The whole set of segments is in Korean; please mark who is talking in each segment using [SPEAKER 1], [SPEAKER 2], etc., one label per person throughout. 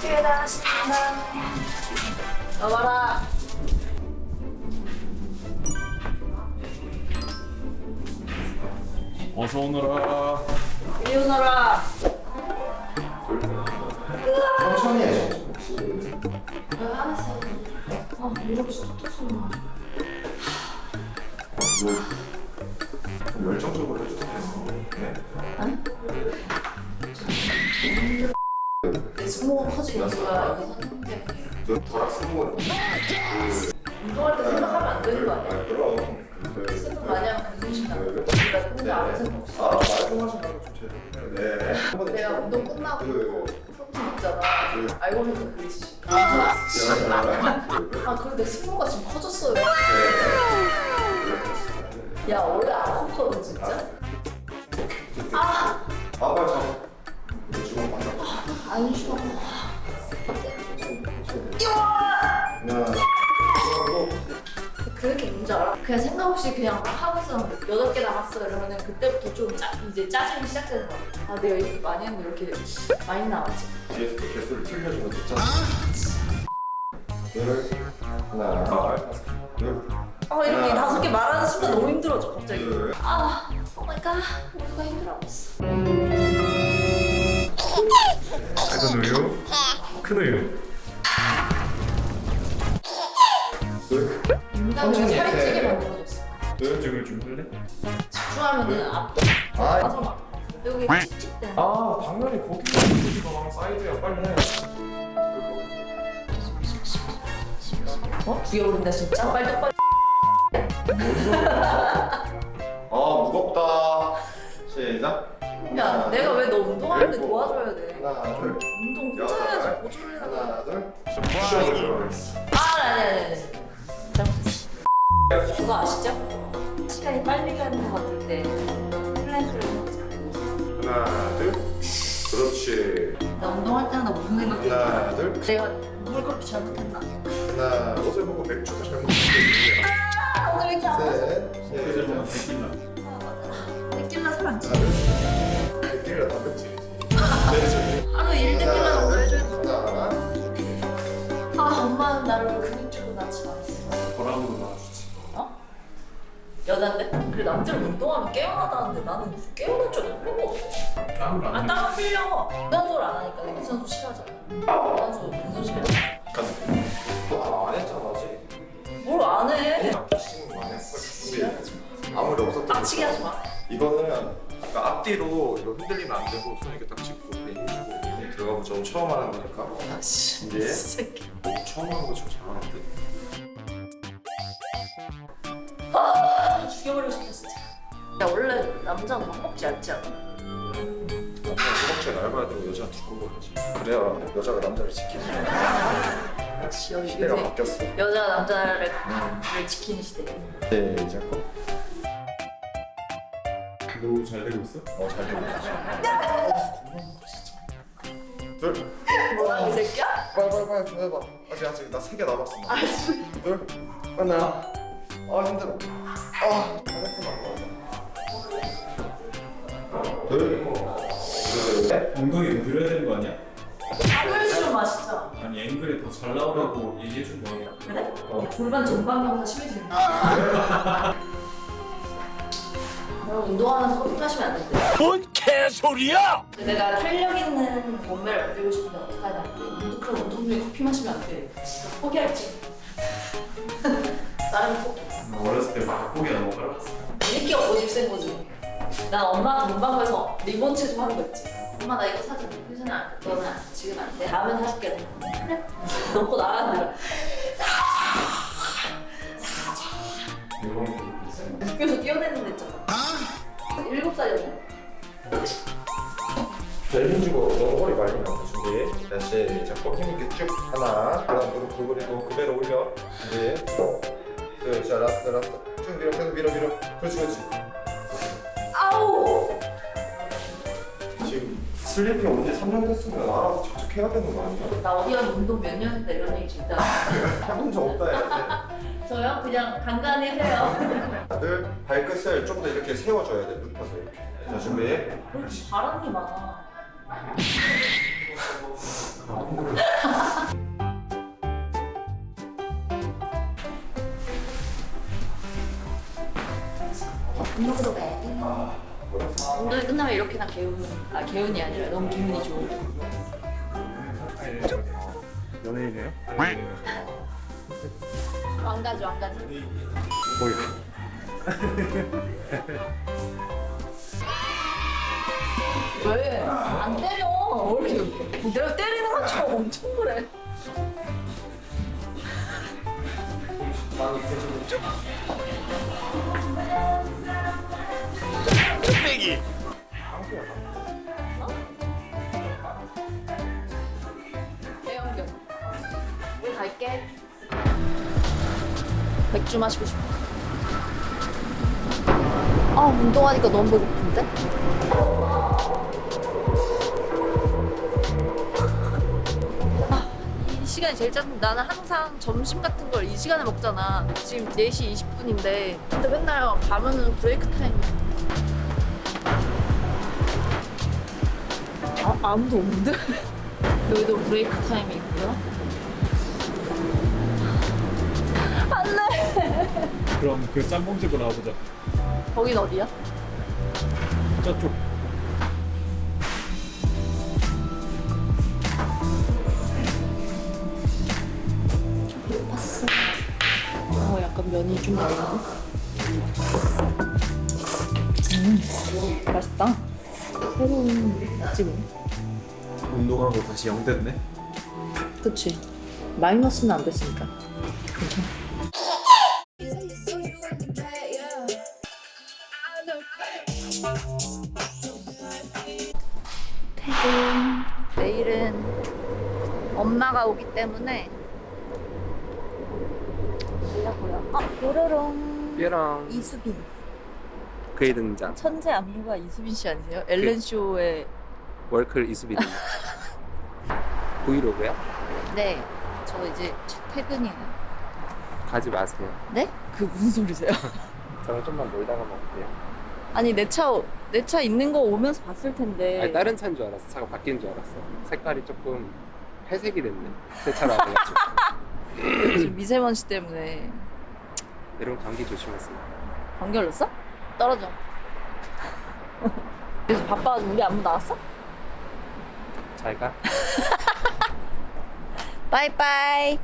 [SPEAKER 1] 뒤에다 신나 나와라
[SPEAKER 2] 어서 오너라.
[SPEAKER 1] 이리 오너라
[SPEAKER 3] 천천히 해.
[SPEAKER 1] 왜 안했어 아 이렇게 쏟았어
[SPEAKER 3] 열정적으로 해주세요. 네.
[SPEAKER 1] 내 때문에
[SPEAKER 3] 저 더락 쓰는 거.
[SPEAKER 1] 운동할 때 생각하면 안 되는 거 아니야?
[SPEAKER 3] 아 그럼. 그,
[SPEAKER 1] 생각 많이 하면
[SPEAKER 3] 네.
[SPEAKER 1] 나 아무 생각 없어
[SPEAKER 3] 아 말좀 하시는 거좀 제일. 네.
[SPEAKER 1] 내가 운동 끝나고
[SPEAKER 3] 그-
[SPEAKER 1] 프로틴 먹잖아
[SPEAKER 3] 그-
[SPEAKER 1] 알고 보니까
[SPEAKER 3] 네.
[SPEAKER 1] 아 그리고 내 승모가 지금 커졌어요 야 원래 안 컸거든 진짜 아!
[SPEAKER 3] 아 빨리 잡아. 지금 만나.
[SPEAKER 1] 안 쉬어
[SPEAKER 3] 하나.
[SPEAKER 1] 그렇게 뭔지 알아? 그냥 생각 없이 그냥 막 하고 있었는데 여덟 개 남았어 이러면은 그때부터 좀 짜, 이제 짜증이 시작되는 거야 아 내가 이렇게 많이 했는데 이렇게 많이 나왔지
[SPEAKER 3] 뒤에서 또 개수를 틀려주면 됐잖아. 둘. 하나. 둘.
[SPEAKER 1] 아 이렇게 다섯 개 말하는 순간 너무 힘들어져 갑자기
[SPEAKER 3] 둘.
[SPEAKER 1] 아 오마이갓 우리가 힘들어졌어
[SPEAKER 2] 작은 우유, 큰 우유.
[SPEAKER 1] 살이
[SPEAKER 3] 해.
[SPEAKER 1] 찌게 만들어줬어
[SPEAKER 3] 둘.
[SPEAKER 2] 이쪽을 좀 할래?
[SPEAKER 1] 집중하면은 앞
[SPEAKER 3] 아.
[SPEAKER 1] 맞아 막 여기 칙칙대
[SPEAKER 2] 아, 당연히 거기 거기가 사이즈야. 빨리 해.
[SPEAKER 1] 어? 죽여버린다 진짜 빨리 똑바로
[SPEAKER 3] 아 무겁다. 시작.
[SPEAKER 1] 야 내가 왜너 운동하는데 도와줘야 돼
[SPEAKER 3] 하나 둘.
[SPEAKER 1] 운동 혼자 해야지
[SPEAKER 3] 여덟.
[SPEAKER 1] 해야
[SPEAKER 3] 하나 둘.
[SPEAKER 1] 아 아니 아니 아니 그거 아시죠? 시간이 빨리 가는 것때 플랭크를 먹자
[SPEAKER 3] 하나 둘. 그렇지.
[SPEAKER 1] 나 운동할 때마다 무슨 생각해?
[SPEAKER 3] 하나 둘.
[SPEAKER 1] 내가 뭘 그렇게 잘못했나?
[SPEAKER 3] 하나 옷을 보고 맥주가 잘못됐는데.
[SPEAKER 1] 여잔데? 그래 남자는 운동하면 깨어나다는데 나는 깨어날 줄 모르고
[SPEAKER 2] 땀을 안
[SPEAKER 1] 아
[SPEAKER 2] 흘려.
[SPEAKER 1] 땀 흘려 유산소를 안 하니까 내가 유산소 싫어하잖아 유산소 근손 싫어
[SPEAKER 3] 아 안 했잖아 아직.
[SPEAKER 1] 뭘안 해?
[SPEAKER 3] 치는 거 아니야? 근데 아무리 없었던
[SPEAKER 1] 빡치게 하지 마
[SPEAKER 3] 이거는 그러니까 앞뒤로 이거 흔들리면 안 되고 손 이렇게 딱 짚고 배 힘주고 힘 들어가고 저 처음 하는 거니까
[SPEAKER 1] 아 씨
[SPEAKER 3] 이제
[SPEAKER 1] 새끼
[SPEAKER 3] 처음 하는 거좀 잘하는데
[SPEAKER 1] 아 죽여버리고 진짜. 야 원래 남자는 막 먹지 않지 않아?
[SPEAKER 3] 남자 허벅지가 얇아야 되고 여자는 두꺼워야지? 그래야 여자가 남자를 지키지
[SPEAKER 1] 역시 여기
[SPEAKER 3] 시대가 바뀌었어.
[SPEAKER 1] 여자가 남자를 를 지키는 시대
[SPEAKER 3] 네. 이제 거.
[SPEAKER 2] 너잘 되고 있어?
[SPEAKER 3] 어잘 되고 있어. 둘.
[SPEAKER 1] 뭐야 이 새끼야?
[SPEAKER 3] 빨리 빨리 빨리 좀 해봐. 아직 아직 나 세 개 남았어 나. 둘. 하나 아 힘들어 아.
[SPEAKER 2] 엉덩이 더 들어야 되는 거 아니야?
[SPEAKER 1] 좀 맛있죠?
[SPEAKER 2] 아니 앵글에 더 잘 나오라고 얘기해 준 거 아니야?
[SPEAKER 1] 그래? 골반 전방 경사 심해진다 여러분 운동하면서 커피 마시면 안 된대
[SPEAKER 4] 뭔 개소리야!
[SPEAKER 1] 내가 탄력 있는 몸매를 만들고 싶은데 어떻게 하냐 그런 운동 중에 커피 마시면 안 돼 포기할지 나름 포기
[SPEAKER 2] 어렸을 때 닭고기 안 먹어라.
[SPEAKER 1] 이 새끼가 고집 센 거지. 난 엄마한테 문방 가서 리본 체조 하는 거 있지. 엄마 나 이거 사줘 괜찮아. 너는 지금 안 돼. 다음에 사줄게. 그래. 나가는
[SPEAKER 2] 먹고 있어.
[SPEAKER 1] 학교에서 뛰어내는 데 있잖아. 일곱 살이었네.
[SPEAKER 3] 벨 힘주고 너무 허리 많이 나와 준비. 다시 자 꺾임 있게 쭉 하나 그다음 무릎 굴구리고 그 배로 올려. 준비 둘자 라스트 라스트. 쭉 밀어 계속 밀어 밀어. 그렇지 그렇지.
[SPEAKER 1] 아우!
[SPEAKER 3] 지금 슬리피 온지 3년 됐으면 알아서 척척 해야 되는 거 아니야?
[SPEAKER 1] 나 어디 가서 운동 몇 년 했다 이런 얘기 진짜.
[SPEAKER 3] 해본 적 없다 해야지
[SPEAKER 1] 저요? 그냥 간간히 해요.
[SPEAKER 3] 다들 발끝을 좀 더 이렇게 세워줘야 돼 눕혀서 이렇게. 자 준비.
[SPEAKER 1] 그렇지 잘하는 게 많아 이거도 돼. 운동이 끝나면 이렇게나 개운, 아 개운이 아니라 너무 기분이 좋고.
[SPEAKER 3] 연예인이에요?
[SPEAKER 1] 안 가죠, 안 가죠.
[SPEAKER 3] 뭐야?
[SPEAKER 1] 왜? 안 때려. 왜 이렇게 내가 때리는 것처럼 엄청 그래. 갈게. 맥주 마시고 싶어. 아, 운동하니까 너무 배고픈데? 아, 이 시간이 제일 짜증 나는 항상 점심 같은 걸 이 시간에 먹잖아. 지금 4시 20분인데. 근데 맨날 가면은 브레이크 타임. 아, 아무도 없는데? 여기도 브레이크 타임이 있고요.
[SPEAKER 2] 그럼 그 짬뽕집으로 가보자.
[SPEAKER 1] 거긴 어디야?
[SPEAKER 2] 저쪽.
[SPEAKER 1] 봤어. 어, 약간 면이 좀 다른데? 음, 맛있다. 새로운 집이네.
[SPEAKER 2] 운동하고 다시 영 됐네.
[SPEAKER 1] 그치. 마이너스는 안 됐으니까. 괜찮아. 엄마가 오기 때문에 보여. 아, 요로롱.
[SPEAKER 5] 뾰랑
[SPEAKER 1] 이수빈.
[SPEAKER 5] 그의 등장
[SPEAKER 1] 천재 안무가 이수빈 씨 아니세요? 엘렌 쇼의
[SPEAKER 5] 월클 이수빈 브이로그야?
[SPEAKER 1] 네. 저 이제 퇴근이에요.
[SPEAKER 5] 가지 마세요
[SPEAKER 1] 네? 그 무슨 소리세요?
[SPEAKER 5] 저는 좀만 놀다가 먹을게요
[SPEAKER 1] 아니 내 차 내 차 있는 거 오면서 봤을 텐데.
[SPEAKER 5] 아니 다른 차인 줄 알았어 차가 바뀐 줄 알았어 색깔이 조금 회색이 됐네 새 차로 와가지고
[SPEAKER 1] 지금 미세먼지 때문에
[SPEAKER 5] 여러분 감기 조심하세요
[SPEAKER 1] 감기 걸렸어? 떨어져. 그래서 바빠가지고 우리 안무 나왔어?
[SPEAKER 5] 잘 가
[SPEAKER 1] 빠이빠이.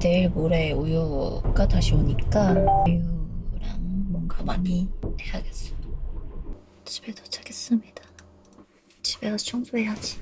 [SPEAKER 1] 내일 모레 우유가 다시 오니까 우유랑 뭔가 많이 해야겠어. 집에 도착했습니다. 집에 가서 청소해야지.